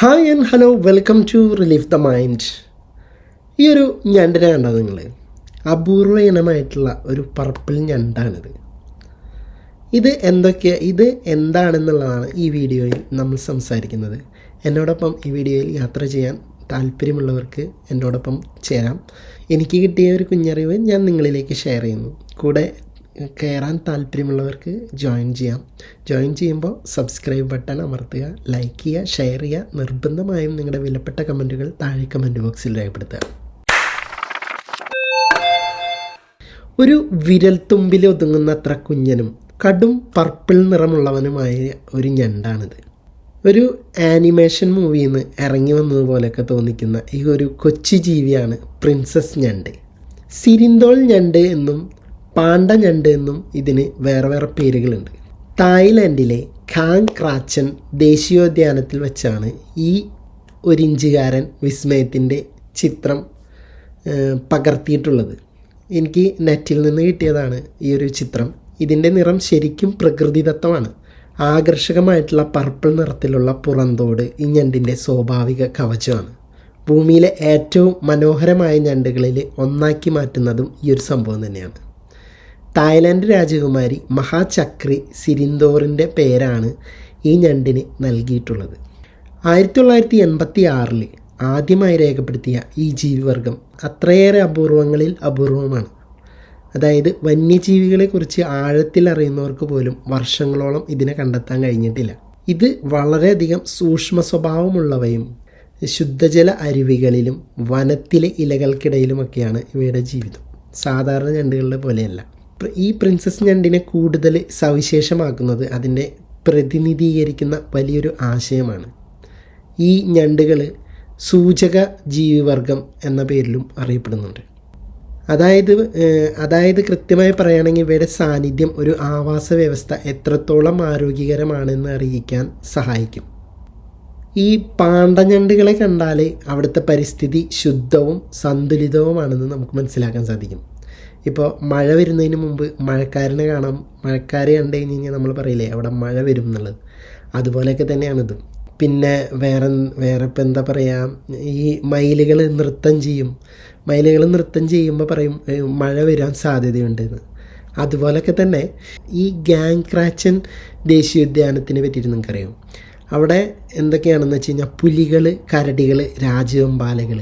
Hi and hello welcome to relief the mind ഈ ഒരു ഞണ്ടിനെ കണ്ടത് നിങ്ങൾ അപൂർവ ഇനമായിട്ടുള്ള ഒരു പർപ്പിൾ ഞണ്ടാണിത്. ഇത് എന്തൊക്കെ ഇത് എന്താണെന്നുള്ളതാണ് ഈ വീഡിയോയിൽ നമ്മൾ സംസാരിക്കുന്നത്. എന്നോടൊപ്പം ഈ വീഡിയോയിൽ യാത്ര ചെയ്യാൻ താല്പര്യമുള്ളവർക്ക് എന്നോടൊപ്പം ചേരാം. എനിക്ക് കിട്ടിയ ഒരു കുഞ്ഞറിവ് ഞാൻ നിങ്ങളിലേക്ക് ഷെയർ ചെയ്യുന്നു. കൂടെ കയറാൻ താല്പര്യമുള്ളവർക്ക് ജോയിൻ ചെയ്യാം. ജോയിൻ ചെയ്യുമ്പോൾ സബ്സ്ക്രൈബ് ബട്ടൺ അമർത്തുക ലൈക്ക് ചെയ്യുക ഷെയർ ചെയ്യുക. നിർബന്ധമായും നിങ്ങളുടെ വിലപ്പെട്ട കമന്റുകൾ താഴെ കമന്റ് ബോക്സിൽ രേഖപ്പെടുത്തുക. ഒരു വിരൽത്തുമ്പിൽ ഒതുങ്ങുന്ന അത്ര കുഞ്ഞനും കടും പർപ്പിൾ നിറമുള്ളവനുമായ ഒരു ഞണ്ടാണിത്. ഒരു ആനിമേഷൻ മൂവിയിൽ നിന്ന് ഇറങ്ങി വന്നതുപോലെയൊക്കെ തോന്നിക്കുന്ന ഈ ഒരു കൊച്ചു ജീവിയാണ് പ്രിൻസസ് ഞണ്ട്. സിരിന്തോൾ ഞണ്ട് എന്നും പാണ്ട ഞണ്ട് എന്നും ഇതിന് വേറെ വേറെ പേരുകളുണ്ട്. തായ്ലൻഡിലെ ഖാങ് ക്രാച്ചൻ ദേശീയോദ്യാനത്തിൽ വെച്ചാണ് ഈ ഒരിഞ്ചുകാരൻ വിസ്മയത്തിന്റെ ചിത്രം പകർത്തിയിട്ടുള്ളത്. എനിക്ക് നെറ്റിൽ നിന്ന് കിട്ടിയതാണ് ഈ ഒരു ചിത്രം. ഇതിന്റെ നിറം ശരിക്കും പ്രകൃതിദത്തമാണ്. ആകർഷകമായിട്ടുള്ള പർപ്പിൾ നിറത്തിലുള്ള പുറന്തോട് ഈ ഞണ്ടിന്റെ സ്വാഭാവിക കവചമാണ്. ഭൂമിയിലെ ഏറ്റവും മനോഹരമായ ഞണ്ടുകളിൽ ഒന്നാക്കി മാറ്റുന്നതും ഈ ഒരു സംഭവം തന്നെയാണ്. തായ്ലാൻഡ് രാജകുമാരി മഹാചക്രി സിരിന്തോറിന്റെ പേരാണ് ഈ ഞണ്ടിന് നൽകിയിട്ടുള്ളത്. ആയിരത്തി തൊള്ളായിരത്തി എൺപത്തി ആറിൽ ആദ്യമായി രേഖപ്പെടുത്തിയ ഈ ജീവിവർഗം അത്രയേറെ അപൂർവങ്ങളിൽ അപൂർവമാണ്. അതായത് വന്യജീവികളെക്കുറിച്ച് ആഴത്തിൽ അറിയുന്നവർക്ക് പോലും വർഷങ്ങളോളം ഇതിനെ കണ്ടെത്താൻ കഴിഞ്ഞിട്ടില്ല. ഇത് വളരെയധികം സൂക്ഷ്മ സ്വഭാവമുള്ളവയും ശുദ്ധജല അരുവികളിലും വനത്തിലെ ഇലകൾക്കിടയിലുമൊക്കെയാണ് ഇവയുടെ ജീവിതം. സാധാരണ ഞണ്ടുകളുടെ പോലെയല്ല. ഈ പ്രിൻസസ് ഞണ്ടിനെ കൂടുതൽ സവിശേഷമാക്കുന്നത് അതിന്റെ പ്രതിനിധീകരിക്കുന്ന വലിയൊരു ആശയമാണ്. ഈ ഞണ്ടുകൾ സൂചക ജീവിവർഗം എന്ന പേരിലും അറിയപ്പെടുന്നുണ്ട്. അതായത് അതായത് കൃത്യമായി പറയുകയാണെങ്കിൽ ഇവയുടെ സാന്നിധ്യം ഒരു ആവാസ വ്യവസ്ഥ എത്രത്തോളം ആരോഗ്യകരമാണെന്ന് അറിയിക്കാൻ സഹായിക്കും. ഈ പാണ്ടഞ്ഞണ്ടുകളെ കണ്ടാൽ അവിടുത്തെ പരിസ്ഥിതി ശുദ്ധവും സന്തുലിതവുമാണെന്ന് നമുക്ക് മനസ്സിലാക്കാൻ സാധിക്കും. ഇപ്പോൾ മഴ വരുന്നതിന് മുമ്പ് മഴക്കാരനെ കാണാം. മഴക്കാരെ കണ്ടു കഴിഞ്ഞ് കഴിഞ്ഞാൽ നമ്മൾ പറയില്ലേ അവിടെ മഴ വരും എന്നുള്ളത്. അതുപോലെയൊക്കെ തന്നെയാണിത് പിന്നെ വേറെ വേറെ ഇപ്പം എന്താ പറയുക ഈ മയിലുകൾ നൃത്തം ചെയ്യും. മയിലുകൾ നൃത്തം ചെയ്യുമ്പോൾ പറയും മഴ വരാൻ സാധ്യതയുണ്ടെന്ന് അതുപോലൊക്കെ തന്നെ ഈ ഗാങ് ക്രാച്ചൻ ദേശീയോദ്യാനത്തിനെ പറ്റിയിട്ട് നിങ്ങൾക്കറിയാം. അവിടെ എന്തൊക്കെയാണെന്ന് വെച്ച് കഴിഞ്ഞാൽ പുലികൾ കരടികൾ രാജവെമ്പാലകൾ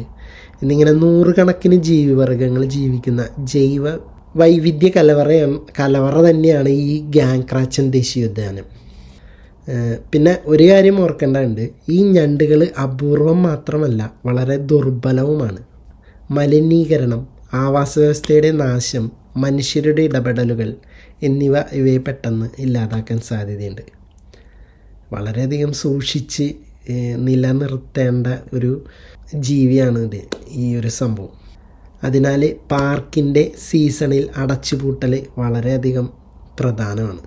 എന്നിങ്ങനെ നൂറുകണക്കിന് ജീവിവർഗങ്ങൾ ജീവിക്കുന്ന ജൈവ വൈവിധ്യ കലവറയാണ് കലവറ തന്നെയാണ് ഈ ഗാങ് ക്രാച്ചൻ ദേശീയോദ്യാനം പിന്നെ ഒരു കാര്യം ഓർക്കേണ്ടതുണ്ട്. ഈ ഞണ്ടുകൾ അപൂർവം മാത്രമല്ല വളരെ ദുർബലവുമാണ്. മലിനീകരണം ആവാസ വ്യവസ്ഥയുടെ നാശം മനുഷ്യരുടെ ഇടപെടലുകൾ എന്നിവ ഇവയെ പെട്ടെന്ന് ഇല്ലാതാക്കാൻ സാധ്യതയുണ്ട്. വളരെയധികം സൂക്ഷിച്ച് നിലനിർത്തേണ്ട ഒരു ജീവിയാണ് ഇത് ഈ ഒരു സംഭവം. അതിനാൽ പാർക്കിന്റെ സീസണിൽ അടച്ചുപൂട്ടൽ വളരെയധികം പ്രധാനമാണ്.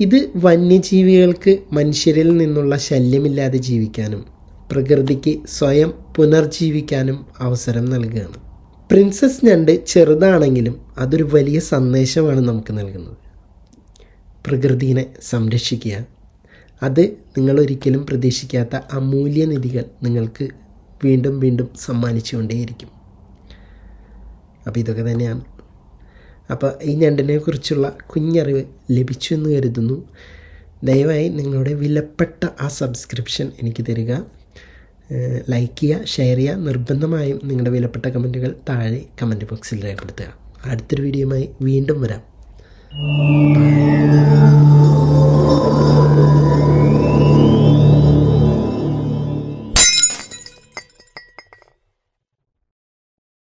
ഇത് വന്യജീവികൾക്ക് മനുഷ്യരിൽ നിന്നുള്ള ശല്യമില്ലാതെ ജീവിക്കാനും പ്രകൃതിക്ക് സ്വയം പുനർജീവിക്കാനും അവസരം നൽകുകയാണ്. പ്രിൻസസ് ഞണ്ട് ചെറുതാണെങ്കിലും അതൊരു വലിയ സന്ദേശമാണ് നമുക്ക് നൽകുന്നത്. പ്രകൃതിയെ സംരക്ഷിക്കുക അത് നിങ്ങൾ ഒരിക്കലും പ്രതീക്ഷിക്കാത്ത അമൂല്യനിധികൾ നിങ്ങൾക്ക് വീണ്ടും വീണ്ടും സമ്മാനിച്ചുകൊണ്ടേയിരിക്കും. അപ്പോൾ ഇതൊക്കെ തന്നെയാണ്. അപ്പോൾ ഈ ഞണ്ടിനെ കുറിച്ചുള്ള കുഞ്ഞറിവ് ലഭിച്ചു എന്ന് കരുതുന്നു. ദയവായി നിങ്ങളുടെ വിലപ്പെട്ട ആ സബ്സ്ക്രിപ്ഷൻ എനിക്ക് തരിക. ലൈക്ക് ചെയ്യുക ഷെയർ ചെയ്യുക. നിർബന്ധമായും നിങ്ങളുടെ വിലപ്പെട്ട കമന്റുകൾ താഴെ കമന്റ് ബോക്സിൽ രേഖപ്പെടുത്തുക. അടുത്തൊരു വീഡിയോയുമായി വീണ്ടും വരാം.